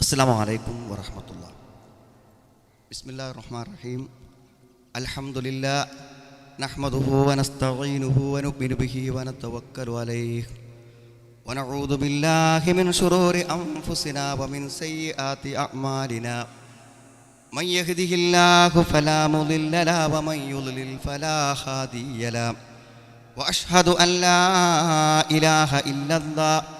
السلام عليكم ورحمة الله. بسم الله الرحمن الرحيم. الحمد لله نحمده ونستعينه ونؤمن به ونتوكل عليه. ونعوذ بالله من شرور أنفسنا ومن سيئات أعمالنا. من يهده الله فلا مضل له ومن يضلل فلا هادي له. وأشهد أن لا إله إلا الله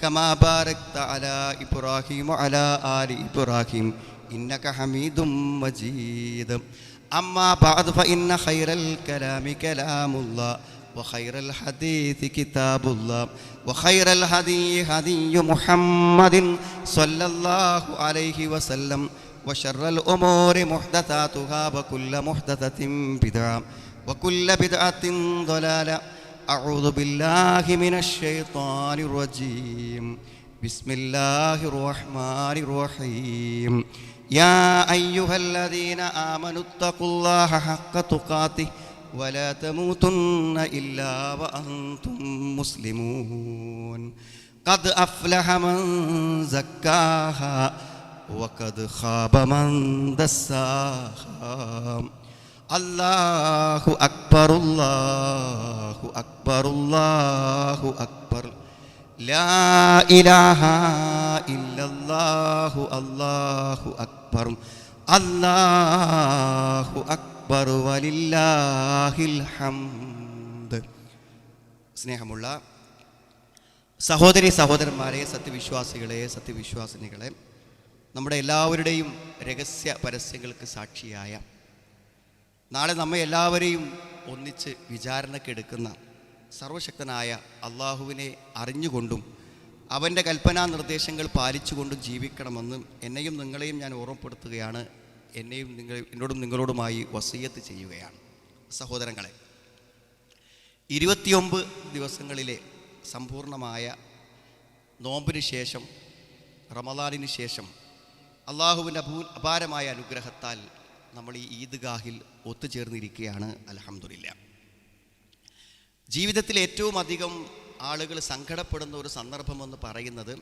كما باركت على إبراهيم وعلى آل إبراهيم إنك حميد مجيد. أما بعد فإن خير الكلام كلام الله وخير الحديث كتاب الله وخير الهدي هدي محمد صلى الله عليه وسلم وشر الأمور محدثاتها وكل محدثة بدعة وكل بدعة ضلالة أعوذ بالله من الشيطان الرجيم. بسم الله الرحمن الرحيم. يا أيها الذين آمنوا اتقوا الله حق تقاته ولا تموتن إلا وأنتم مسلمون. قد أفلح من زكاها وقد خاب من دساها. അല്ലാഹു അക്ബർ അല്ലാഹു അക്ബർ അല്ലാഹു അക്ബർ. ലാ ഇലാഹ ഇല്ലല്ലാഹു അല്ലാഹു അക്ബർ. അല്ലാഹു അക്ബർ വലില്ലാഹിൽ ഹംദ്. സ്നേഹമുള്ള സഹോദരി സഹോദരന്മാരെ സത്യവിശ്വാസികളെ സത്യവിശ്വാസിനികളെ നമ്മുടെ എല്ലാവരുടെയും രഹസ്യ പരസ്യങ്ങൾക്ക് സാക്ഷിയായ നാളെ നമ്മെ എല്ലാവരെയും ഒന്നിച്ച് വിചാരണക്കെടുക്കുന്ന സർവശക്തനായ അള്ളാഹുവിനെ അറിഞ്ഞുകൊണ്ടും അവന്റെ കൽപ്പനാ നിർദ്ദേശങ്ങൾ പാലിച്ചുകൊണ്ടും ജീവിക്കണമെന്നും എന്നെയും നിങ്ങളെയും ഞാൻ ഓർമ്മപ്പെടുത്തുകയാണ്. എന്നെയും നിങ്ങൾ എന്നോടും നിങ്ങളോടുമായി വസീയത്ത് ചെയ്യുകയാണ്. സഹോദരങ്ങളെ ഇരുപത്തിയൊമ്പത് ദിവസങ്ങളിലെ സമ്പൂർണമായ നോമ്പിന് ശേഷം റമദാനിന് ശേഷം അള്ളാഹുവിന്റെ അപാരമായ അനുഗ്രഹത്താൽ നമ്മൾ ഈ ഈദ്ഗാഹിൽ ഒത്തുചേർന്നിരിക്കുകയാണ് അലഹമില്ല ജീവിതത്തിൽ ഏറ്റവും അധികം ആളുകൾ സങ്കടപ്പെടുന്ന ഒരു സന്ദർഭമെന്ന് പറയുന്നത്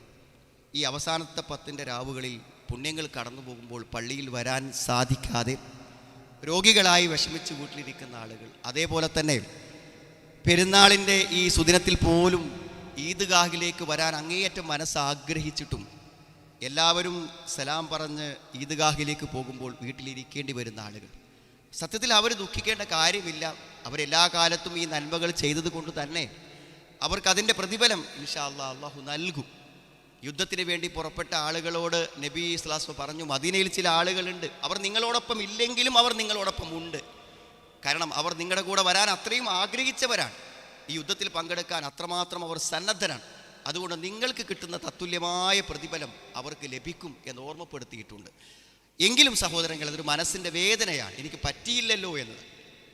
ഈ അവസാനത്തെ പത്തിന്റെ രാവുകളിൽ പുണ്യങ്ങൾ കടന്നു പോകുമ്പോൾ പള്ളിയിൽ വരാൻ സാധിക്കാതെ രോഗികളായി വിഷമിച്ച് വീട്ടിലിരിക്കുന്ന ആളുകൾ. അതേപോലെ തന്നെ പെരുന്നാളിന്റെ ഈ സുദിനത്തിൽ പോലും ഈദ്ഗാഹിലേക്ക് വരാൻ അങ്ങേയറ്റം മനസ്സ് ആഗ്രഹിച്ചിട്ടും എല്ലാവരും സലാം പറഞ്ഞ് ഈദ്ഗാഹിലേക്ക് പോകുമ്പോൾ വീട്ടിലിരിക്കേണ്ടി വരുന്ന ആളുകൾ. സത്യത്തിൽ അവർ ദുഃഖിക്കേണ്ട കാര്യമില്ല. അവരെല്ലാ കാലത്തും ഈ നന്മകൾ ചെയ്തത് കൊണ്ട് തന്നെ അവർക്കതിന്റെ പ്രതിഫലം ഇൻഷാ അല്ലാ അള്ളാഹു നൽകും. യുദ്ധത്തിന് വേണ്ടി പുറപ്പെട്ട ആളുകളോട് നബി ഇസ്ലാസ് പറഞ്ഞു മദീനയിൽ ചില ആളുകളുണ്ട്. അവർ നിങ്ങളോടൊപ്പം ഇല്ലെങ്കിലും അവർ നിങ്ങളോടൊപ്പം ഉണ്ട്. കാരണം അവർ നിങ്ങളുടെ കൂടെ വരാൻ അത്രയും ആഗ്രഹിച്ചവരാണ്. ഈ യുദ്ധത്തിൽ പങ്കെടുക്കാൻ അത്രമാത്രം അവർ സന്നദ്ധരാണ്. അതുകൊണ്ട് നിങ്ങൾക്ക് കിട്ടുന്ന തത്തുല്യമായ പ്രതിഫലം അവർക്ക് ലഭിക്കും എന്ന് ഓർമ്മപ്പെടുത്തിയിട്ടുണ്ട്. എങ്കിലും സഹോദരങ്ങൾ അതൊരു മനസ്സിന്റെ വേദനയാണ്. എനിക്ക് പറ്റിയില്ലല്ലോ എന്നത്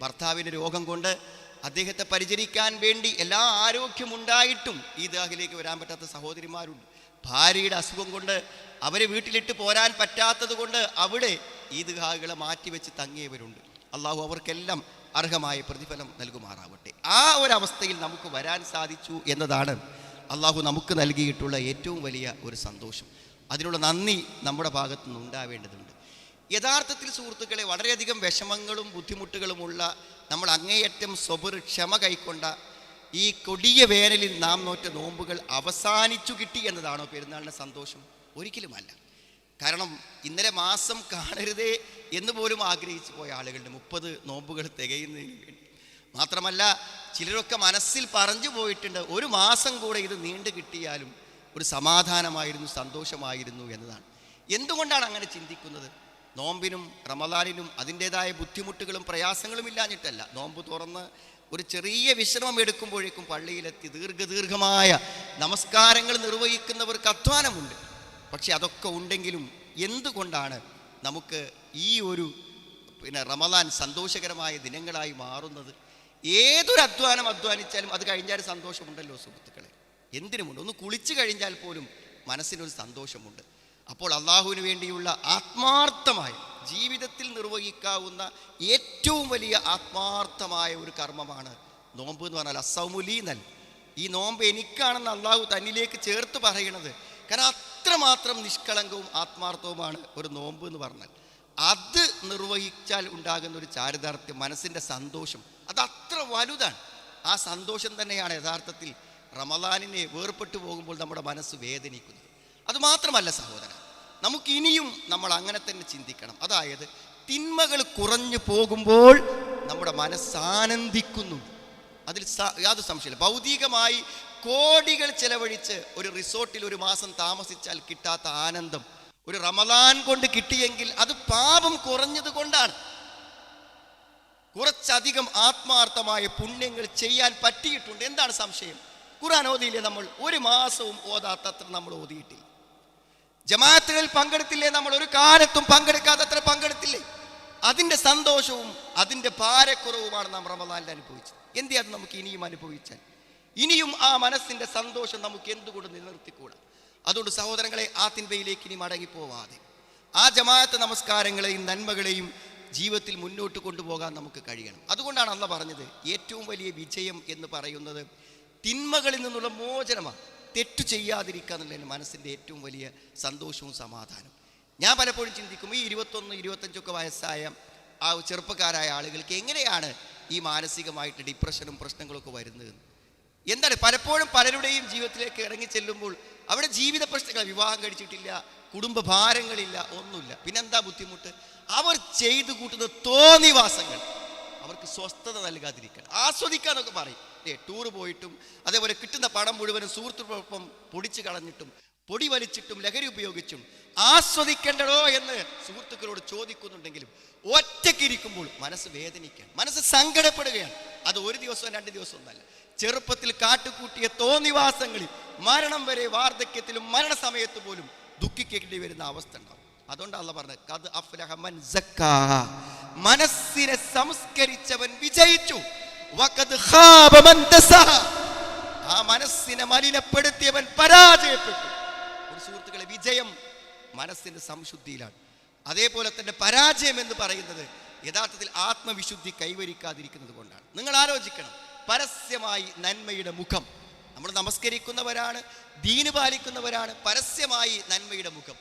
ഭർത്താവിന്റെ രോഗം കൊണ്ട് അദ്ദേഹത്തെ പരിചരിക്കാൻ വേണ്ടി എല്ലാ ആരോഗ്യമുണ്ടായിട്ടും ദാഹിലേക്ക് വരാൻ പറ്റാത്ത സഹോദരിമാരുണ്ട്. ഭാര്യയുടെ അസുഖം കൊണ്ട് അവരെ വീട്ടിലിട്ട് പോരാൻ പറ്റാത്തത് കൊണ്ട് അവിടെ ഈദ്ഗാഹുകളെ മാറ്റിവെച്ച് തങ്ങിയവരുണ്ട്. അള്ളാഹു അവർക്കെല്ലാം അർഹമായ പ്രതിഫലം നൽകുമാറാവട്ടെ. ആ ഒരവസ്ഥയിൽ നമുക്ക് വരാൻ സാധിച്ചു എന്നതാണ് അള്ളാഹു നമുക്ക് നൽകിയിട്ടുള്ള ഏറ്റവും വലിയ ഒരു സന്തോഷം. അതിനുള്ള നന്ദി നമ്മുടെ ഭാഗത്തു നിന്ന് ഉണ്ടാവേണ്ടതുണ്ട്. യഥാർത്ഥത്തിൽ സുഹൃത്തുക്കളെ വളരെയധികം വിഷമങ്ങളും ബുദ്ധിമുട്ടുകളുമുള്ള നമ്മൾ അങ്ങേയറ്റം സ്വബർ ക്ഷമ കൈക്കൊണ്ട ഈ കൊടിയ വേനലിൽ നാം നോറ്റ നോമ്പുകൾ അവസാനിച്ചു കിട്ടി എന്നതാണോ പെരുന്നാളിന്റെ സന്തോഷം? ഒരിക്കലുമല്ല. കാരണം ഇന്നലെ മാസം കാണരുതേ എന്ന് പോലും ആഗ്രഹിച്ചു പോയ ആളുകളുടെ മുപ്പത് നോമ്പുകൾ തികയുന്നതിന് വേണ്ടി മാത്രമല്ല ചിലരൊക്കെ മനസ്സിൽ പറഞ്ഞു പോയിട്ടുണ്ട് ഒരു മാസം കൂടെ ഇത് നീണ്ടു കിട്ടിയാലും ഒരു സമാധാനമായിരുന്നു സന്തോഷമായിരുന്നു എന്നതാണ്. എന്തുകൊണ്ടാണ് അങ്ങനെ ചിന്തിക്കുന്നത്? നോമ്പിനും റമദാനിനും അതിന്റെതായ ബുദ്ധിമുട്ടുകളും പ്രയാസങ്ങളും ഇല്ലാഞ്ഞിട്ടല്ല. നോമ്പ് തുറന്ന് ഒരു ചെറിയ വിശ്രമം എടുക്കുമ്പോഴേക്കും പള്ളിയിലെത്തി ദീർഘദീർഘമായ നമസ്കാരങ്ങൾ നിർവഹിക്കുന്നവർക്ക് അധ്വാനമുണ്ട്. പക്ഷെ അതൊക്കെ ഉണ്ടെങ്കിലും എന്തുകൊണ്ടാണ് നമുക്ക് ഈ ഒരു പിന്നെ റമദാൻ സന്തോഷകരമായ ദിനങ്ങളായി മാറുന്നത്? ഏതൊരു അധ്വാനം അധ്വാനിച്ചാലും അത് കഴിഞ്ഞാൽ സന്തോഷമുണ്ടല്ലോ സുഹൃത്തുക്കളെ. എന്തിനുമുണ്ട്? ഒന്ന് കുളിച്ചു കഴിഞ്ഞാൽ പോലും മനസ്സിനൊരു സന്തോഷമുണ്ട്. അപ്പോൾ അള്ളാഹുവിന് വേണ്ടിയുള്ള ആത്മാർത്ഥമായ ജീവിതത്തിൽ നിർവഹിക്കാവുന്ന ഏറ്റവും വലിയ ആത്മാർത്ഥമായ ഒരു കർമ്മമാണ് നോമ്പ് എന്ന് പറഞ്ഞാൽ അസൗമുലീനൽ ഈ നോമ്പ് എനിക്കാണെന്ന് അള്ളാഹു തന്നിലേക്ക് ചേർത്ത് പറയണത് കാരണം അത്രമാത്രം നിഷ്കളങ്കവും ആത്മാർത്ഥവുമാണ് ഒരു നോമ്പ് എന്ന് പറഞ്ഞാൽ. അത് നിർവഹിച്ചാൽ ഉണ്ടാകുന്ന ഒരു ചാരിതാർത്ഥ്യം മനസ്സിന്റെ സന്തോഷം അത് അത്ര വലുതാണ്. ആ സന്തോഷം തന്നെയാണ് യഥാർത്ഥത്തിൽ റമദാനിനെ വേർപെട്ടു പോകുമ്പോൾ നമ്മുടെ മനസ്സ് വേദനിക്കുന്നത്. അതുമാത്രമല്ല സഹോദരൻ നമുക്ക് ഇനിയും നമ്മൾ അങ്ങനെ തന്നെ ചിന്തിക്കണം. അതായത് തിന്മകൾ കുറഞ്ഞു പോകുമ്പോൾ നമ്മുടെ മനസ്സ് ആനന്ദിക്കുന്നു. അതിൽ യാതൊരു സംശയമില്ല ഭൗതികമായി കോടികൾ ചെലവഴിച്ച് ഒരു റിസോർട്ടിൽ ഒരു മാസം താമസിച്ചാൽ കിട്ടാത്ത ആനന്ദം. ഒരു റമദാൻ കൊണ്ട് കിട്ടിയെങ്കിൽ അത് പാപം കുറഞ്ഞത് കൊണ്ടാണ്. കുറച്ചധികം ആത്മാർത്ഥമായ പുണ്യങ്ങൾ ചെയ്യാൻ പറ്റിയിട്ടുണ്ട്. എന്താണ് സംശയം? ഖുർആൻ ഓതിയില്ലേ നമ്മൾ? ഒരു മാസവും ഓതാത്തത്ര നമ്മൾ ഓതിയിട്ടില്ല. ജമാഅത്തുകളിൽ പങ്കെടുത്തില്ലേ നമ്മൾ? ഒരു കാലത്തും പങ്കെടുക്കാത്തത്ര പങ്കെടുത്തില്ലേ? അതിന്റെ സന്തോഷവും അതിന്റെ ഭാരക്കുറവുമാണ് നാം റമദാനിൽ അനുഭവിച്ചത്. എന്തി അത് നമുക്ക് ഇനിയും അനുഭവിച്ചാൽ? ഇനിയും ആ മനസ്സിന്റെ സന്തോഷം നമുക്ക് എന്തുകൊണ്ട് നിലനിർത്തിക്കൂടാ? അതുകൊണ്ട് സഹോദരങ്ങളെ ആ തിന്മയിലേക്ക് ഇനി മടങ്ങിപ്പോവാതെ. ആ ജമാഅത്ത് നമസ്കാരങ്ങളെയും നന്മകളെയും ജീവിതത്തിൽ മുന്നോട്ട് കൊണ്ടുപോകാൻ നമുക്ക് കഴിയണം. അതുകൊണ്ടാണ് അന്ന് പറഞ്ഞത് ഏറ്റവും വലിയ വിജയം എന്ന് പറയുന്നത് തിന്മകളിൽ നിന്നുള്ള മോചനമാണ്. തെറ്റു ചെയ്യാതിരിക്കുക എന്നുള്ളതിന് മനസ്സിന്റെ ഏറ്റവും വലിയ സന്തോഷവും സമാധാനവും. ഞാൻ പലപ്പോഴും ചിന്തിക്കും ഈ ഇരുപത്തൊന്ന് ഇരുപത്തഞ്ചൊക്കെ വയസ്സായ ആ ചെറുപ്പക്കാരായ ആളുകൾക്ക് എങ്ങനെയാണ് ഈ മാനസികമായിട്ട് ഡിപ്രഷനും പ്രശ്നങ്ങളൊക്കെ വരുന്നത്? എന്താണ്? പലപ്പോഴും പലരുടെയും ജീവിതത്തിലേക്ക് ഇറങ്ങി ചെല്ലുമ്പോൾ അവിടെ ജീവിത പ്രശ്നങ്ങൾ വിവാഹം കഴിച്ചിട്ടില്ല കുടുംബ ഭാരങ്ങളില്ല ഒന്നുമില്ല. പിന്നെന്താ ബുദ്ധിമുട്ട്? അവർ ചെയ്തു കൂട്ടുന്ന തോന്നിവാസങ്ങൾ. അവർക്ക് സ്വസ്ഥത നൽകാതിരിക്കണം. ആസ്വദിക്കാന്നൊക്കെ പറയും. ഏ ടൂറ് പോയിട്ടും അതേപോലെ കിട്ടുന്ന പണം മുഴുവനും സുഹൃത്തുക്കളൊപ്പം പൊടിച്ചു കളഞ്ഞിട്ടും പൊടി വലിച്ചിട്ടും ലഹരി ഉപയോഗിച്ചും ആസ്വദിക്കേണ്ടടോ എന്ന് സുഹൃത്തുക്കളോട് ചോദിക്കുന്നുണ്ടെങ്കിലും ഒറ്റയ്ക്കിരിക്കുമ്പോൾ മനസ്സ് വേദനിക്കുകയാണ്. മനസ്സ് സങ്കടപ്പെടുകയാണ്. അത് ഒരു ദിവസവും രണ്ട് ദിവസവും ഒന്നല്ല. ചെറുപ്പത്തിൽ കാട്ടുകൂട്ടിയ തോന്നിവാസങ്ങളിൽ മരണം വരെ വാർദ്ധക്യത്തിലും മരണസമയത്ത് പോലും ദുഃഖിക്കേണ്ടി വരുന്ന അവസ്ഥ ഉണ്ടാവും. അതുകൊണ്ടല്ല പറഞ്ഞത് അഫ്ലഹ മൻ. മനസ്സിനെ സംസ്കരിച്ചവൻ വിജയിച്ചു. ആ മനസ്സിനെ മലിനപ്പെടുത്തിയവൻ പരാജയപ്പെട്ടു. ഒരു സുഹൃത്തുക്കളെ വിജയം മനസ്സിന്റെ സംശുദ്ധിയിലാണ്. അതേപോലെ തന്നെ പരാജയം എന്ന് പറയുന്നത് യഥാർത്ഥത്തിൽ ആത്മവിശുദ്ധി കൈവരിക്കാതിരിക്കുന്നത് കൊണ്ടാണ്. നിങ്ങൾ ആലോചിക്കണം. പരസ്യമായി നന്മയുടെ മുഖം. നമ്മൾ നമസ്കരിക്കുന്നവരാണ് ദീന് പാലിക്കുന്നവരാണ് പരസ്യമായി നന്മയുടെ മുഖം.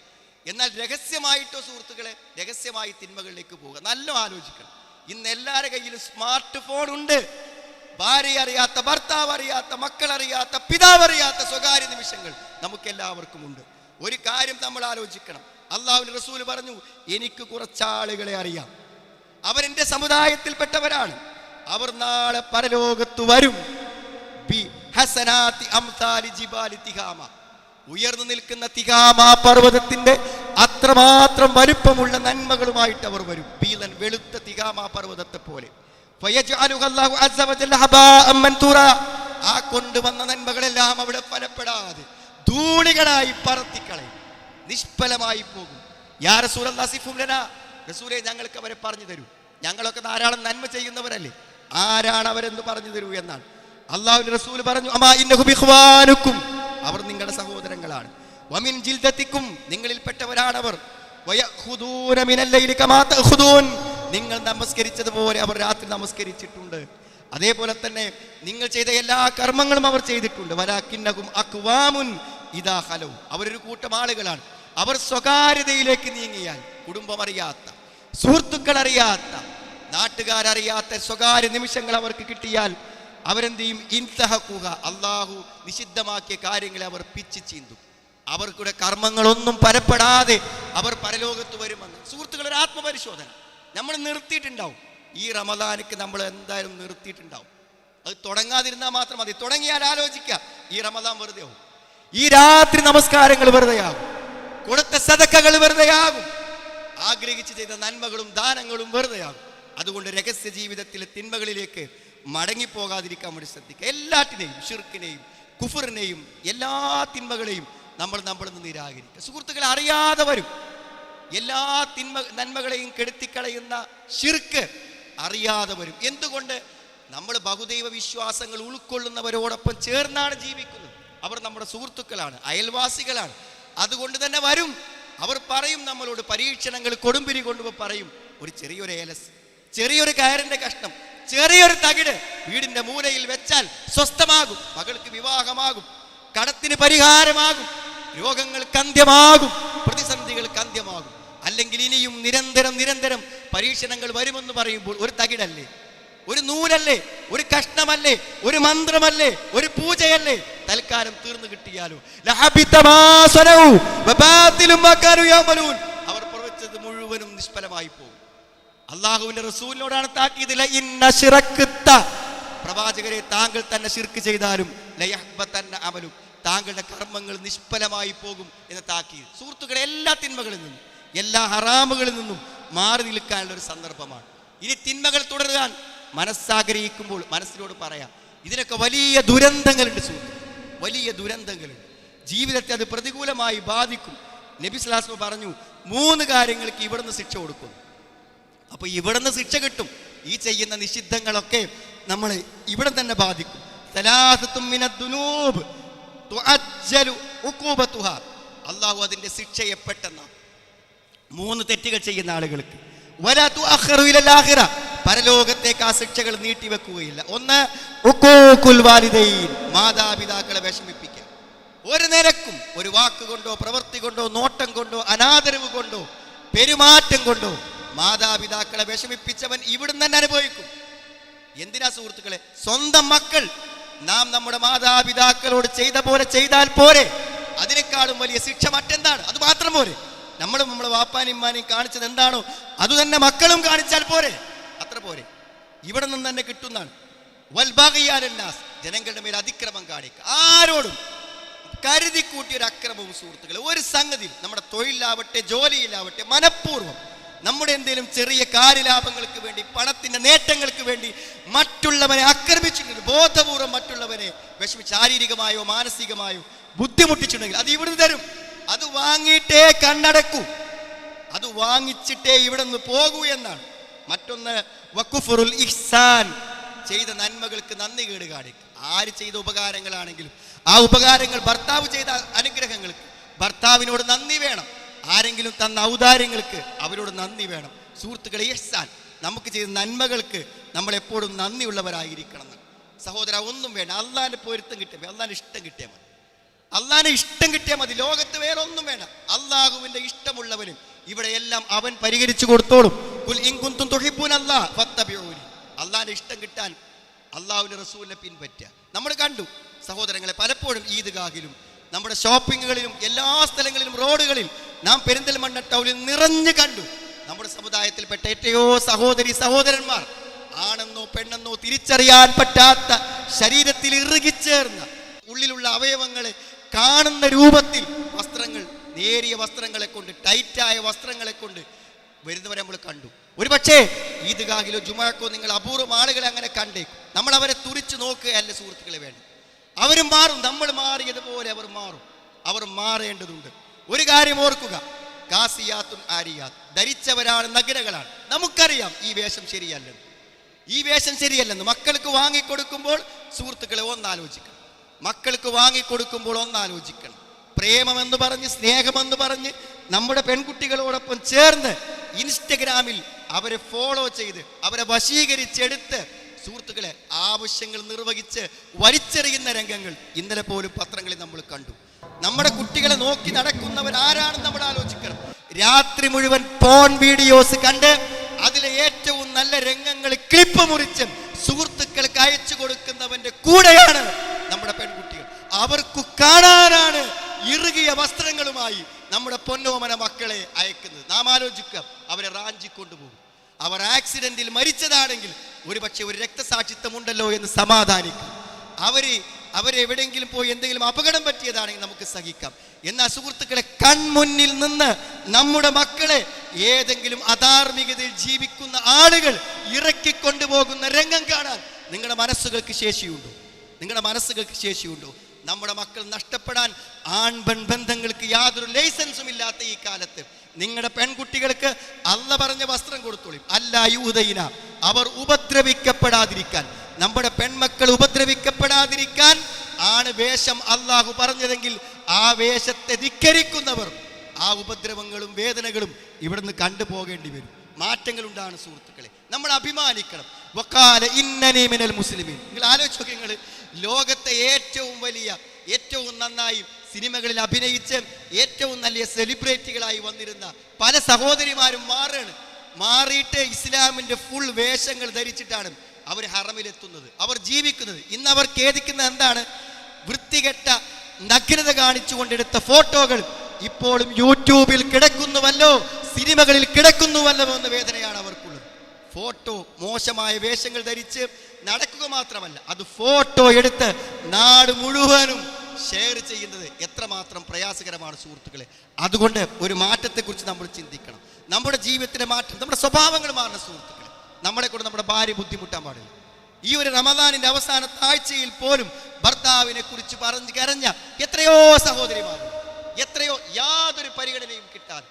എന്നാൽ രഹസ്യമായിട്ടോ സുഹൃത്തുക്കളെ രഹസ്യമായി തിന്മകളിലേക്ക് പോവുക. നല്ല ആലോചിക്കണം. ഇന്ന് എല്ലാവരുടെ കയ്യിലും സ്മാർട്ട് ഫോൺ ഉണ്ട്. ഭാര്യ അറിയാത്ത ഭർത്താവ് അറിയാത്ത മക്കൾ അറിയാത്ത പിതാവ് അറിയാത്ത സ്വകാര്യ നിമിഷങ്ങൾ നമുക്കെല്ലാവർക്കും ഉണ്ട്. ഒരു കാര്യം നമ്മൾ ആലോചിക്കണം. അള്ളാഹുവിന്റെ റസൂൽ പറഞ്ഞു എനിക്ക് കുറച്ചാളുകളെ അറിയാം. അവരെന്റെ സമുദായത്തിൽപ്പെട്ടവരാണ്. അവർ നാളെ പരലോകത്ത് വരും. ബി അംസാലി ജിബാലി തിഹാമ. ഉയർന്നു നിൽക്കുന്ന തിഹാമ പർവതത്തിന്റെ അത്രമാത്രം വലുപ്പമുള്ള നന്മകളുമായിട്ട് അവർ വരും. ബീലൻ വെളുത്ത തിഹാമ പർവതത്തെ പോലെ. ആ കൊണ്ടുവന്ന നന്മകളെല്ലാം അവിടെ ഫലപ്പെടാതെ ധൂളികളായി പറത്തിക്കളയും. നിഷ്ഫലമായി പോകും. യാ റസൂലല്ലാ അല്ലാസിഫുലന ലനാ റസൂലെ ഞങ്ങൾക്ക് അവരെ പറഞ്ഞു തരൂ. ഞങ്ങളൊക്കെ ധാരാളം നന്മ ചെയ്യുന്നവരല്ലേ? ആരാണ് അവരെന്ന് പറഞ്ഞു തരൂ എന്നാണ്. അള്ളാഹു റസൂൽ പറഞ്ഞു അമാ ഇന്നഹും ഇഖ്വാനുക്കും അവർ നിങ്ങളുടെ സഹോദരങ്ങളാണ്. വമിൻ ജിൽദത്തിക്കും നിങ്ങളിൽപ്പെട്ടവരാണവർ. നിങ്ങൾ നമസ്കരിച്ചതുപോലെ അവർ രാത്രി നമസ്കരിച്ചിട്ടുണ്ട്. അതേപോലെ തന്നെ നിങ്ങൾ ചെയ്ത എല്ലാ കർമ്മങ്ങളും അവർ ചെയ്തിട്ടുണ്ട്. വരാക്കിന്നകും അക്വാമുൻ ഇതാ ഹലവും അവരൊരു കൂട്ടം ആളുകളാണ്. അവർ സ്വകാര്യതയിലേക്ക് നീങ്ങിയാൽ കുടുംബം അറിയാത്ത സുഹൃത്തുക്കൾ അറിയാത്ത നാട്ടുകാരറിയാത്ത സ്വകാര്യ നിമിഷങ്ങൾ അവർക്ക് കിട്ടിയാൽ അവരെന്ത് ചെയ്യും ഇൻതഹക്കുക അള്ളാഹു നിഷിദ്ധമാക്കിയ കാര്യങ്ങളെ അവർ പിച്ച് ചീന്തും. അവർക്കുടെ കർമ്മങ്ങളൊന്നും പരപ്പെടാതെ അവർ പരലോകത്ത് വരുമെന്ന്. സുഹൃത്തുക്കൾ ഒരു ആത്മപരിശോധന. നമ്മൾ നിർത്തിയിട്ടുണ്ടാവും. ഈ റമദാനിക്ക് നമ്മൾ എന്തായാലും നിർത്തിയിട്ടുണ്ടാവും. അത് തുടങ്ങാതിരുന്നാൽ മാത്രം മതി. തുടങ്ങിയാൽ ആലോചിക്കുക. ഈ റമദാൻ വെറുതെയാവും ഈ രാത്രി നമസ്കാരങ്ങൾ വെറുതെയാകും. കൊടുത്ത സതക്കകൾ വെറുതെയാകും. ആഗ്രഹിച്ച് ചെയ്ത നന്മകളും ദാനങ്ങളും വെറുതെയാകും. അതുകൊണ്ട് രഹസ്യ ജീവിതത്തിലെ തിന്മകളിലേക്ക് മടങ്ങിപ്പോകാതിരിക്കാൻ വേണ്ടി ശ്രദ്ധിക്കുക. എല്ലാറ്റിനെയും ഷിർക്കിനെയും കുഫറിനെയും എല്ലാ തിന്മകളെയും നമ്മൾ നമ്മളിൽ നിന്ന് നിരാകരിക്കുക. സുഹൃത്തുക്കളെ അറിയാതെ വരും. എല്ലാ തിന്മ നന്മകളെയും കെടുത്തിക്കളയുന്ന ഷിർക്ക് അറിയാതെ വരും. എന്തുകൊണ്ട്? നമ്മൾ ബഹുദൈവ വിശ്വാസങ്ങൾ ഉൾക്കൊള്ളുന്നവരോടൊപ്പം ചേർന്നാണ് ജീവിക്കുന്നത്. അവർ നമ്മുടെ സുഹൃത്തുക്കളാണ് അയൽവാസികളാണ്. അതുകൊണ്ട് തന്നെ വരും. അവർ പറയും നമ്മളോട് പരീക്ഷണങ്ങൾ കൊടുമ്പിരി കൊണ്ടുപോയി പറയും. ഒരു ചെറിയൊരു ഏലസ് ചെറിയൊരു കയറിന്റെ കഷ്ണം ചെറിയൊരു തകിട് വീടിന്റെ മൂലയിൽ വെച്ചാൽ സ്വസ്ഥമാകും. മകൾക്ക് വിവാഹമാകും കടത്തിന് പരിഹാരമാകും രോഗങ്ങൾക്ക് അന്ത്യമാകും പ്രതിസന്ധികൾക്ക് അന്ത്യമാകും. അല്ലെങ്കിൽ ഇനിയും നിരന്തരം നിരന്തരം പരീക്ഷണങ്ങൾ വരുമെന്ന് പറയുമ്പോൾ ഒരു തകിടല്ലേ? ഒരു നൂലല്ലേ ഒരു കഷ്ണമല്ലേ ഒരു മന്ത്രമല്ലേ ഒരു പൂജയല്ലേ? തൽക്കാലം തീർന്നു കിട്ടിയാലോ. അവർ പ്രവചിച്ചത് മുഴുവനും നിഷ്ഫലമായി പോകും. അള്ളാഹുവിന്റെ റസൂലിനോടാണ് താക്കിയത്. പ്രവാചകരെ താങ്കൾ തന്നെ ശിർക്ക് ചെയ്താലും തന്നെ അമലും. താങ്കളുടെ കർമ്മങ്ങൾ നിഷ്ഫലമായി പോകും എന്ന് താക്കിയത് സുഹൃത്തുക്കളെ എല്ലാ തിന്മകളിൽ നിന്നും എല്ലാ ഹറാമുകളിൽ നിന്നും മാറി നിൽക്കാനുള്ള ഒരു സന്ദർഭമാണ്. ഇനി തിന്മകൾ തുടരാൻ മനസ്സാഗ്രഹിക്കുമ്പോൾ മനസ്സിനോട് പറയാം ഇതിനൊക്കെ വലിയ ദുരന്തങ്ങളുണ്ട് സുഹൃത്ത് വലിയ ദുരന്തങ്ങളുണ്ട്. ജീവിതത്തെ അത് പ്രതികൂലമായി ബാധിക്കും. നബി സ്ലാസ്മ പറഞ്ഞു മൂന്ന് കാര്യങ്ങൾക്ക് ഇവിടുന്ന് ശിക്ഷ കൊടുക്കും അപ്പൊ ഇവിടുന്ന് ശിക്ഷ കിട്ടും. ഈ ചെയ്യുന്ന നിഷിദ്ധങ്ങളൊക്കെ നമ്മൾ ഇവിടെ തന്നെ ബാധിക്കും. അള്ളാഹു അതിന്റെ ശിക്ഷയെ പെട്ടെന്ന് മൂന്ന് തെറ്റുകൾ ചെയ്യുന്ന ആളുകൾക്ക്. വലാ തുഅഖറു ഇലൽ ആഖിറ. പരലോകത്തേക്ക് ആ ശിക്ഷകൾ നീട്ടിവെക്കുകയില്ല. ഒന്ന് മാതാപിതാക്കളെ വിഷമിപ്പിക്കുക ഒരു നിരക്കും ഒരു വാക്കുകൊണ്ടോ പ്രവൃത്തി കൊണ്ടോ നോട്ടം കൊണ്ടോ അനാദരവ് കൊണ്ടോ പെരുമാറ്റം കൊണ്ടോ മാതാപിതാക്കളെ വിഷമിപ്പിച്ചവൻ ഇവിടുന്ന് തന്നെ അനുഭവിക്കും. എന്തിനാ സുഹൃത്തുക്കളെ? സ്വന്തം മക്കൾ നാം നമ്മുടെ മാതാപിതാക്കളോട് ചെയ്ത പോലെ ചെയ്താൽ പോരെ? അതിനേക്കാളും വലിയ ശിക്ഷ മറ്റെന്താണ്? അത് മാത്രം പോരെ. നമ്മളും നമ്മുടെ വാപ്പാനും ഇമ്മാനെയും കാണിച്ചത് എന്താണോ? അത് തന്നെ മക്കളും കാണിച്ചാൽ പോരെ. പോരെ. ഇവിടെ നിന്ന് തന്നെ കിട്ടുന്നതാണ്. വൽബാഗിയാലന്നാസ് ജനങ്ങളുടെ മേൽ അതിക്രമം കാണിക്കുക. ആരോടും കരുതി കൂട്ടിയ ഒരു അക്രമവും സുഹൃത്തുക്കളെ ഒരു സംഗതി നമ്മുടെ തൊഴിലാവട്ടെ ജോലിയിലാവട്ടെ മനഃപൂർവം നമ്മുടെ എന്തെങ്കിലും ചെറിയ കാര്യലാഭങ്ങൾക്ക് വേണ്ടി പണത്തിന്റെ നേട്ടങ്ങൾക്ക് വേണ്ടി മറ്റുള്ളവരെ ആക്രമിച്ചിട്ടുണ്ട് ബോധപൂർവം മറ്റുള്ളവരെ വിഷമി ശാരീരികമായോ മാനസികമായോ ബുദ്ധിമുട്ടിച്ചിട്ടുണ്ടെങ്കിൽ അത് ഇവിടുന്ന് തരും. അത് വാങ്ങിയിട്ടേ കണ്ണടക്കൂ. അത് വാങ്ങിച്ചിട്ടേ ഇവിടെ നിന്ന് പോകൂ എന്നാണ്. മറ്റൊന്ന് വക്കുഫുറുൽ ഇഹ്സാൻ. ചെയ്ത നന്മകൾക്ക് നന്ദി കേട് കാണിക്കുക ആര് ചെയ്ത ഉപകാരങ്ങളാണെങ്കിലും ആ ഉപകാരങ്ങൾ ഭർത്താവ് ചെയ്ത അനുഗ്രഹങ്ങൾക്ക് ഭർത്താവിനോട് നന്ദി വേണം. ആരെങ്കിലും തന്ന ഔദാര്യങ്ങൾക്ക് അവരോട് നന്ദി വേണം. സുഹൃത്തുക്കളെ ഇഹ്സാൻ. നമുക്ക് ചെയ്ത നന്മകൾക്ക് നമ്മൾ എപ്പോഴും നന്ദിയുള്ളവരായിരിക്കണം. സഹോദര ഒന്നും വേണ്ട. അള്ളാന്റെ പൊരുത്തം കിട്ടിയാൽ മതി. അള്ളാന്റെ ഇഷ്ടം കിട്ടിയാൽ മതി. അള്ളാന്റെ ഇഷ്ടം കിട്ടിയാൽ മതി. ലോകത്ത് വേറെ ഒന്നും വേണ്ട. അള്ളാഹുവിന്റെ ഇഷ്ടമുള്ളവനും ഇവിടെ എല്ലാം അവൻ പരിഹരിച്ചു കൊടുത്തോളും. അള്ളാഹിന്റെ ഇഷ്ടം കിട്ടാൻ അള്ളാഹുവിന്റെ റസൂലിനെ പിൻപറ്റുക നമ്മൾ കണ്ടു സഹോദരങ്ങളെ പലപ്പോഴും ഈദ്ഗാഹിലും നമ്മുടെ ഷോപ്പിങ്ങുകളിലും എല്ലാ സ്ഥലങ്ങളിലും റോഡുകളിൽ നാം പെരിന്തൽമണ്ണ ടൗണിൽ നിറഞ്ഞു കണ്ടു നമ്മുടെ സമുദായത്തിൽപ്പെട്ട എത്രയോ സഹോദരി സഹോദരന്മാർ ആണെന്നോ പെണ്ണെന്നോ തിരിച്ചറിയാൻ പറ്റാത്ത ശരീരത്തിൽ ഇറുകിച്ചേർന്ന ഉള്ളിലുള്ള അവയവങ്ങളെ കാണുന്ന രൂപത്തിൽ വസ്ത്രങ്ങൾ നേരിയ വസ്ത്രങ്ങളെ കൊണ്ട് ടൈറ്റായ വസ്ത്രങ്ങളെ കൊണ്ട് വരുന്നവരെ നമ്മൾ കണ്ടു. ഒരു പക്ഷേ ഈദ്ഗാഹിലോ ജുമാക്കോ നിങ്ങൾ അപൂർവം ആളുകളെ അങ്ങനെ കണ്ടേക്കും നമ്മൾ അവരെ തുറിച്ചു നോക്കുകയല്ല സുഹൃത്തുക്കളെ വേണ്ടി അവരും മാറും നമ്മൾ മാറിയതുപോലെ അവർ മാറും. അവർ മാറേണ്ടതുണ്ട്. ഒരു കാര്യം ഓർക്കുക. കാസിയാത്തും ആരിയാത്ത്. ധരിച്ചവരാണ് നഗരകളാണ് നമുക്കറിയാം ഈ വേഷം ശരിയല്ലെന്ന്. ഈ വേഷം ശരിയല്ലെന്ന്. മക്കൾക്ക് വാങ്ങിക്കൊടുക്കുമ്പോൾ സുഹൃത്തുക്കളെ ഒന്നാലോചിക്കണം. മക്കൾക്ക് വാങ്ങിക്കൊടുക്കുമ്പോൾ ഒന്നാലോചിക്കണം. പ്രേമമെന്ന് പറഞ്ഞ് സ്നേഹമെന്ന് പറഞ്ഞ് നമ്മുടെ പെൺകുട്ടികളോടൊപ്പം ചേർന്ന് ഇൻസ്റ്റഗ്രാമിൽ അവരെ ഫോളോ ചെയ്ത് അവരെ വശീകരിച്ചെടുത്ത് സുഹൃത്തുക്കളെ ആവശ്യങ്ങൾ നിർവഹിച്ച് വലിച്ചെറിയുന്ന രംഗങ്ങൾ ഇന്നലെ പോലും പത്രങ്ങളിൽ നമ്മൾ കണ്ടു. നമ്മുടെ കുട്ടികളെ നോക്കി നടക്കുന്നവർ ആരാണെന്ന് നമ്മൾ ആലോചിക്കണം. രാത്രി മുഴുവൻ പോൺ വീഡിയോസ് കണ്ട് അതിലെ ഏറ്റവും നല്ല രംഗങ്ങൾ ക്ലിപ്പ് മുറിച്ച് സുഹൃത്തുക്കൾക്ക് അയച്ചു കൊടുക്കുന്നവന്റെ കൂടെയാണ് നമ്മുടെ പെൺകുട്ടികൾ. അവർക്ക് കാണാനാണ് ഇറുകിയ വസ്ത്രങ്ങളുമായി നമ്മുടെ പൊന്നോമന മക്കളെ അയക്കുന്നത്. നാം ആലോചിക്കുക അവരെ റാഞ്ചി കൊണ്ടുപോകും. അവർ ആക്സിഡന്റിൽ മരിച്ചതാണെങ്കിൽ ഒരുപക്ഷെ ഒരു രക്തസാക്ഷിത്വം ഉണ്ടല്ലോ എന്ന് സമാധാനിക്കും. അവർ അവരെവിടെയെങ്കിലും പോയി എന്തെങ്കിലും അപകടം പറ്റിയതാണെങ്കിൽ നമുക്ക് സഹിക്കാം. എന്നാൽ സുഹൃത്തുക്കളെ കൺമുന്നിൽ നിന്ന് നമ്മുടെ മക്കളെ ഏതെങ്കിലും അധാർമികതയിൽ ജീവിക്കുന്ന ആളുകൾ ഇറക്കിക്കൊണ്ടുപോകുന്ന രംഗം കാണാൻ നിങ്ങളുടെ മനസ്സുകൾക്ക് ശേഷിയുണ്ടോ? നിങ്ങളുടെ മനസ്സുകൾക്ക് ശേഷിയുണ്ടോ? നമ്മുടെ മക്കൾ നഷ്ടപ്പെടാൻ ആൺ പെൺ ബന്ധങ്ങൾക്ക് യാതൊരു ലൈസൻസും ഇല്ലാത്ത ഈ കാലത്ത് നിങ്ങളുടെ പെൺകുട്ടികൾക്ക് അല്ല പറഞ്ഞ വസ്ത്രം കൊടുത്തോളി. അല്ല യൂതയിന അവർ ഉപദ്രവിക്കപ്പെടാതിരിക്കാൻ. നമ്മുടെ പെൺമക്കൾ ഉപദ്രവിക്കപ്പെടാതിരിക്കാൻ ആണ് വേഷം അള്ളാഹു പറഞ്ഞതെങ്കിൽ ആ വേഷത്തെ ധിക്കരിക്കുന്നവർ ആ ഉപദ്രവങ്ങളും വേദനകളും ഇവിടുന്ന് കണ്ടുപോകേണ്ടി വരും. മാറ്റങ്ങളുണ്ടാണ് സുഹൃത്തുക്കളെ. നമ്മൾ അഭിമാനിക്കണം. നിങ്ങൾ ആലോചിച്ച് നോക്കി നിങ്ങൾ ലോകത്തെ ഏറ്റവും വലിയ ഏറ്റവും നന്നായി സിനിമകളിൽ അഭിനയിച്ച് ഏറ്റവും നല്ല സെലിബ്രിറ്റികളായി വന്നിരുന്ന പല സഹോദരിമാരും മാറുകയാണ് മാറിയിട്ട് ഇസ്ലാമിന്റെ ഫുൾ വേഷങ്ങൾ ധരിച്ചിട്ടാണ് അവർ ഹറമിലെത്തുന്നത്. അവർ ജീവിക്കുന്നത്. ഇന്ന് അവർ ഖേദിക്കുന്നത് എന്താണ്? വൃത്തികെട്ട നഗ്നത കാണിച്ചുകൊണ്ടെടുത്ത ഫോട്ടോകൾ ഇപ്പോഴും യൂട്യൂബിൽ കിടക്കുന്നുവല്ലോ സിനിമകളിൽ കിടക്കുന്നുവല്ലോ എന്ന വേദനയാണ് അവർക്കുള്ളത് ഫോട്ടോ മോശമായ വേഷങ്ങൾ ധരിച്ച് നടക്കുക മാത്രമല്ല അത് ഫോട്ടോ എടുത്ത് നാട് മുഴുവനും ഷെയർ ചെയ്യുന്നത് എത്രമാത്രം പ്രയാസകരമാണ് സുഹൃത്തുക്കളെ. അതുകൊണ്ട് ഒരു മാറ്റത്തെക്കുറിച്ച് നമ്മൾ ചിന്തിക്കണം. നമ്മുടെ ജീവിതത്തിലെ മാറ്റം നമ്മുടെ സ്വഭാവങ്ങൾ മാറുന്ന സുഹൃത്തുക്കളെ. നമ്മളെ കൊണ്ട് നമ്മുടെ ഭാര്യ ബുദ്ധിമുട്ടാൻ പാടില്ല. ഈ ഒരു റമദാനിന്റെ അവസാന താഴ്ചയിൽ പോലും ഭർത്താവിനെ കുറിച്ച് പറഞ്ഞ് കരഞ്ഞ എത്രയോ സഹോദരിമാർ എത്രയോ യാതൊരു പരിഗണനയും കിട്ടാതെ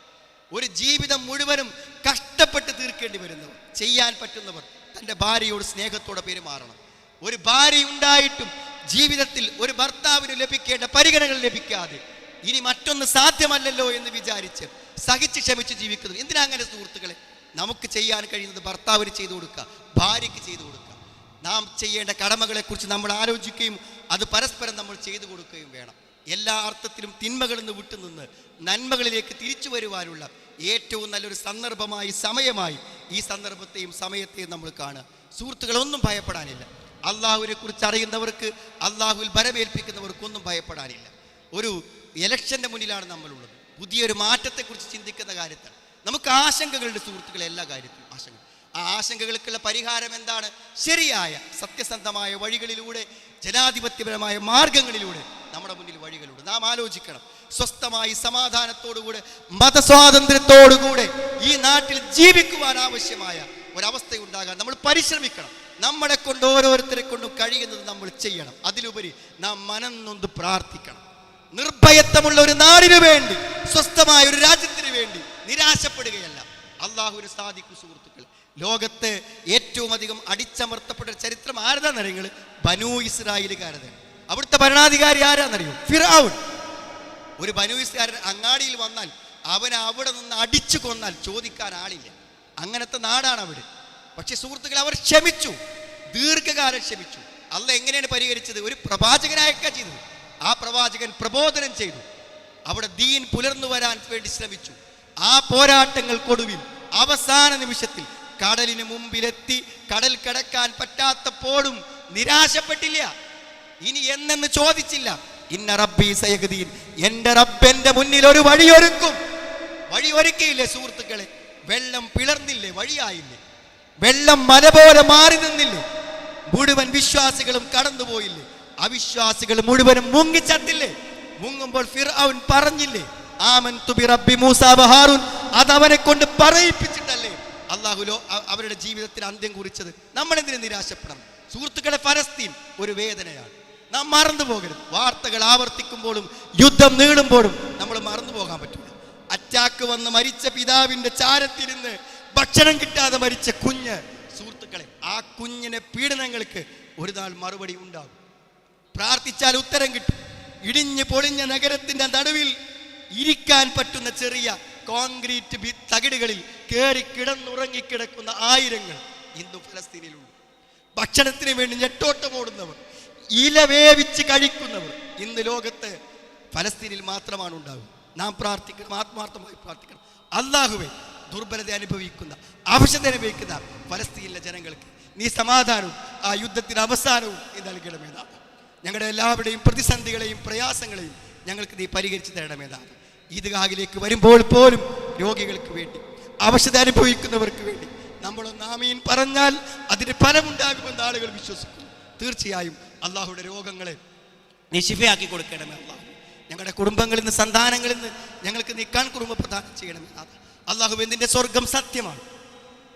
ഒരു ജീവിതം മുഴുവനും കഷ്ടപ്പെട്ട് തീർക്കേണ്ടി വരുന്നവർ ചെയ്യാൻ പറ്റുന്നവർ തന്റെ ഭാര്യയോട് സ്നേഹത്തോടെ പെരുമാറണം ഒരു ഭാര്യ ഉണ്ടായിട്ടും ജീവിതത്തിൽ ഒരു ഭർത്താവിന് ലഭിക്കേണ്ട പരിഗണനകൾ ലഭിക്കാതെ ഇനി മറ്റൊന്ന് സാധ്യമല്ലല്ലോ എന്ന് വിചാരിച്ച് സഹിച്ച് ക്ഷമിച്ച് ജീവിക്കുന്നു. എന്തിനാ അങ്ങനെ സുഹൃത്തുക്കളെ? നമുക്ക് ചെയ്യാൻ കഴിയുന്നത് ഭർത്താവിന് ചെയ്തു കൊടുക്കുക ഭാര്യയ്ക്ക് ചെയ്തു കൊടുക്കുക. നാം ചെയ്യേണ്ട കടമകളെക്കുറിച്ച് നമ്മൾ ആലോചിക്കുകയും അത് പരസ്പരം നമ്മൾ ചെയ്തു കൊടുക്കുകയും വേണം. എല്ലാ അർത്ഥത്തിലും തിന്മകളിൽ നിന്ന് വിട്ടുനിന്ന് നന്മകളിലേക്ക് തിരിച്ചു വരുവാനുള്ള ഏറ്റവും നല്ലൊരു സന്ദർഭമായി സമയമായി ഈ സന്ദർഭത്തെയും സമയത്തെയും നമ്മൾ കാണുക. സുഹൃത്തുക്കളൊന്നും ഭയപ്പെടാനില്ല. അള്ളാഹുവിനെ കുറിച്ച് അറിയുന്നവർക്ക് അള്ളാഹുവിൽ ഭരമേൽപ്പിക്കുന്നവർക്കൊന്നും ഭയപ്പെടാനില്ല. ഒരു ഇലക്ഷന്റെ മുന്നിലാണ് നമ്മളുള്ളത്. പുതിയൊരു മാറ്റത്തെക്കുറിച്ച് ചിന്തിക്കുന്ന കാര്യത്തിൽ നമുക്ക് ആശങ്കകളുടെ സുഹൃത്തുക്കളെ എല്ലാ കാര്യത്തിലും ആശങ്ക ആ ആശങ്കകൾക്കുള്ള പരിഹാരം എന്താണ്? ശരിയായ സത്യസന്ധമായ വഴികളിലൂടെ ജനാധിപത്യപരമായ മാർഗങ്ങളിലൂടെ നമ്മുടെ മുന്നിൽ വഴികളുണ്ട്. നാം ആലോചിക്കണം. സ്വസ്ഥമായി സമാധാനത്തോടുകൂടെ മതസ്വാതന്ത്ര്യത്തോടുകൂടെ ഈ നാട്ടിൽ ജീവിക്കുവാൻ ആവശ്യമായ ഒരവസ്ഥയുണ്ടാകാൻ നമ്മൾ പരിശ്രമിക്കണം. നമ്മളെ കൊണ്ട് ഓരോരുത്തരെ കൊണ്ടും കഴിയുന്നത് നമ്മൾ ചെയ്യണം. അതിലുപരി നാം മനം നൊന്ന് പ്രാർത്ഥിക്കണം. നിർഭയത്വമുള്ള ഒരു നാടിനു വേണ്ടി സ്വസ്ഥമായ ഒരു രാജ്യത്തിന് വേണ്ടി നിരാശപ്പെടുകയല്ല. അള്ളാഹുവിന് സാധിക്കും സുഹൃത്തുക്കൾ ലോകത്തെ ഏറ്റവും അധികം അടിച്ചമർത്തപ്പെട്ട ചരിത്രം ആരതാ നിറങ്ങൾ ബനു ഇസ്രായേലുകാരതാണ് അവിടുത്തെ ഭരണാധികാരി ആരാന്നറിയോ? ഫിറാവുൻ. ഒരു ബനുവിസ്കാരൻ അങ്ങാടിയിൽ വന്നാൽ അവൻ അവിടെ നിന്ന് അടിച്ചു കൊന്നാൽ ചോദിക്കാൻ ആളില്ല. അങ്ങനത്തെ നാടാണ് അവിടെ. പക്ഷെ സുഹൃത്തുക്കൾ അവർ ക്ഷമിച്ചു. ദീർഘകാലം ക്ഷമിച്ചു. അല്ല എങ്ങനെയാണ് പരിഹരിച്ചത്? ഒരു പ്രവാചകനായൊക്കെ ചെയ്തു. ആ പ്രവാചകൻ പ്രബോധനം ചെയ്തു. അവിടെ ദീൻ പുലർന്നു വരാൻ വേണ്ടി ശ്രമിച്ചു. ആ പോരാട്ടങ്ങൾക്കൊടുവിൽ അവസാന നിമിഷത്തിൽ കടലിന് മുമ്പിലെത്തി കടൽ കടക്കാൻ പറ്റാത്തപ്പോഴും നിരാശപ്പെട്ടില്ല. ഇനി എന്നെന്ന് ചോദിച്ചില്ല. ഇന്ന റബ്ബി സയഹദീൻ എന്റെ റബ്ബ് എന്റെ മുന്നിൽ ഒരു വഴിയൊരുക്കും. വഴി ഒരുക്കിയില്ലേ സുഹൃത്തുക്കളെ? വെള്ളം പിളർന്നില്ലേ വഴിയായില്ലേ? വെള്ളം മല പോലെ മാറി നിന്നില്ലേ? മുഴുവൻ വിശ്വാസികളും കടന്നുപോയില്ലേ? അവിശ്വാസികൾ മുഴുവനും മുങ്ങിച്ചത്തില്ലേ? മുങ്ങുമ്പോൾ ഫിർഔൻ പറഞ്ഞില്ലേ ആമൻ തുബി റബ്ബി മൂസ ബഹാറുൻ അത് അവനെ കൊണ്ട് പറയിപ്പിച്ചിട്ടല്ലേ? അള്ളാഹുലോ അവരുടെ ജീവിതത്തിൽ അന്ത്യം കുറിച്ചത് നമ്മൾ എന്തിനു നിരാശപ്പെടണം? സുഹൃത്തുക്കളെ ഫലസ്തീൻ ഒരു വേദനയാണ്. നാം മറന്നു പോകരുത്. വാർത്തകൾ ആവർത്തിക്കുമ്പോഴും യുദ്ധം നീളുമ്പോഴും നമ്മൾ മറന്നു പോകാൻ പറ്റില്ല. അറ്റാക്ക് വന്ന് മരിച്ച പിതാവിന്റെ ചാരത്തിരുന്ന് ഭക്ഷണം കിട്ടാതെ മരിച്ച കുഞ്ഞ് സുഹൃത്തുക്കളെ ആ കുഞ്ഞിനെ പീഡനങ്ങൾക്ക് ഒരു നാൾ മറുപടി ഉണ്ടാകും. പ്രാർത്ഥിച്ചാൽ ഉത്തരം കിട്ടും. ഇടിഞ്ഞ് പൊളിഞ്ഞ നഗരത്തിന്റെ നടുവിൽ ഇരിക്കാൻ പറ്റുന്ന ചെറിയ കോൺക്രീറ്റ് തകിടുകളിൽ കയറി കിടന്നുറങ്ങിക്കിടക്കുന്ന ആയിരങ്ങൾ ഇന്നും ഫലസ്തീനിലുണ്ട്. ഭക്ഷണത്തിന് വേണ്ടി ഞെട്ടോട്ടമോടുന്നവർ ഇല വേവിച്ച് കഴിക്കുന്നവർ. ഇന്ന് ലോകത്ത് ഫലസ്തീനിൽ മാത്രമാണ് ഉണ്ടാവുക. നാം പ്രാർത്ഥിക്കണം ആത്മാർത്ഥമായി പ്രാർത്ഥിക്കണം. അള്ളാഹുവെ ദുർബലത അനുഭവിക്കുന്ന ആവശ്യത അനുഭവിക്കുന്ന ഫലസ്തീനിലെ ജനങ്ങൾക്ക് നീ സമാധാനവും ആ യുദ്ധത്തിന് അവസാനവും നീ നൽകണമെന്നാണ് ഞങ്ങളുടെ എല്ലാവരുടെയും പ്രതിസന്ധികളെയും പ്രയാസങ്ങളെയും ഞങ്ങൾക്ക് നീ പരിഹരിച്ചു തരണമേതാണ് ഈദ്ഗാഹിലേക്ക് വരുമ്പോൾ പോലും രോഗികൾക്ക് വേണ്ടി അവശത അനുഭവിക്കുന്നവർക്ക് വേണ്ടി നമ്മളൊന്ന് ആമീൻ പറഞ്ഞാൽ അതിന് ഫലമുണ്ടാകുമെന്ന് ആളുകൾ വിശ്വസിക്കുന്നു. തീർച്ചയായും അള്ളാഹുയുടെ രോഗങ്ങളെ നീ ശിഫയാക്കി കൊടുക്കണമേ അള്ളാഹു. ഞങ്ങളുടെ കുടുംബങ്ങളിൽ നിന്ന് സന്താനങ്ങളിൽ നിന്ന് ഞങ്ങൾക്ക് നിൽക്കാൻ കുടുംബ പ്രദാനം ചെയ്യണമേ. അള്ളാഹു. എന്തിന്റെ സ്വർഗം സത്യമാണ്.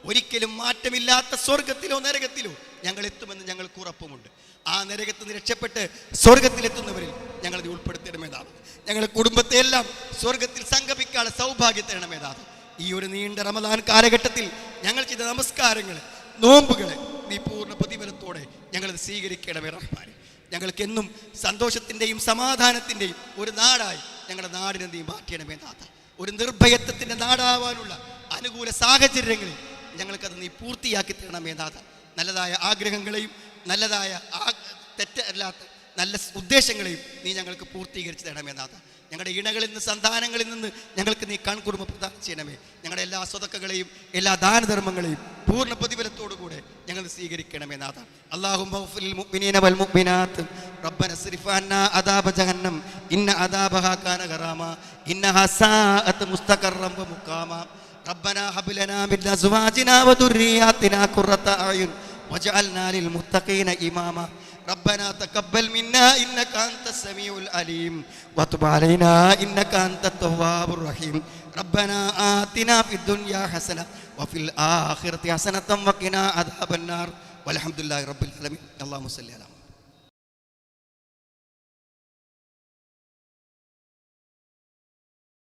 ഒരിക്കലും മാറ്റമില്ലാത്ത സ്വർഗത്തിലോ നരകത്തിലോ ഞങ്ങൾ എത്തുമെന്ന് ഞങ്ങൾക്ക് ഉറപ്പുമുണ്ട്. ആ നരകത്ത് നിന്ന് രക്ഷപ്പെട്ട് സ്വർഗത്തിലെത്തുന്നവരിൽ ഞങ്ങൾ നീ ഉൾപ്പെടുത്തണമേതാണ് ഞങ്ങളുടെ കുടുംബത്തെ എല്ലാം സ്വർഗത്തിൽ സംഗമിക്കാനുള്ള സൗഭാഗ്യം തരണമേതാണ് ഈ ഒരു നീണ്ട റമദാൻ കാലഘട്ടത്തിൽ ഞങ്ങൾ ചെയ്ത നമസ്കാരങ്ങൾ നോമ്പുകൾ നീ പൂർണ പ്രതിഫലത്തോടെ സ്വീകരിക്കേണ്ട സ്വീകരിക്കണമേ റഹ്മാനെ ഞങ്ങൾക്ക് എന്നും സന്തോഷത്തിന്റെയും സമാധാനത്തിന്റെയും ഒരു നാടായി ഞങ്ങളുടെ നാടിനെ നീ മാറ്റണമേ നാഥ. ഒരു നിർഭയത്വത്തിന്റെ നാടാവാനുള്ള അനുകൂല സാഹചര്യങ്ങളിൽ ഞങ്ങൾക്കത് നീ പൂർത്തിയാക്കി തരണമേ നാഥ. നല്ലതായ ആഗ്രഹങ്ങളെയും നല്ലതായ തെറ്റല്ലാത്ത നല്ല ഉദ്ദേശങ്ങളെയും നീ ഞങ്ങൾക്ക് പൂർത്തീകരിച്ച് തരണമേ നാഥ. ഞങ്ങളുടെ ഇണകളിൽ നിന്ന് സന്താനങ്ങളിൽ നിന്ന് ഞങ്ങൾക്ക് നീ കൺകുറുമ പ്രദാനം ചെയ്യണമേ. ഞങ്ങളുടെ എല്ലാ സ്വതക്കകളെയും എല്ലാ ദാനധർമ്മങ്ങളെയും പൂർണ പ്രതിഫലത്തോടുകൂടെ ഞങ്ങൾ സ്വീകരിക്കണമേ നാഥ അല്ലാഹുമ്മ اغفر للمؤمنين والمؤمنات ربنا اصرف عنا عذاب جهنم إن عذابها كان غراما إنها ساءت مستقرا ومقاما ربنا هب لنا من أزواجنا وذرياتنا قرة أعين واجعلنا للمتقين إماما ربنا تقبل منا إنك أنت السميع العليم وتب علينا إنك أنت التواب الرحيم ربنا آتنا في الدنيا حسنة وفي الآخرة حسنة وقنا عذاب النار والحمد لله رب العالمين. اللهم صل على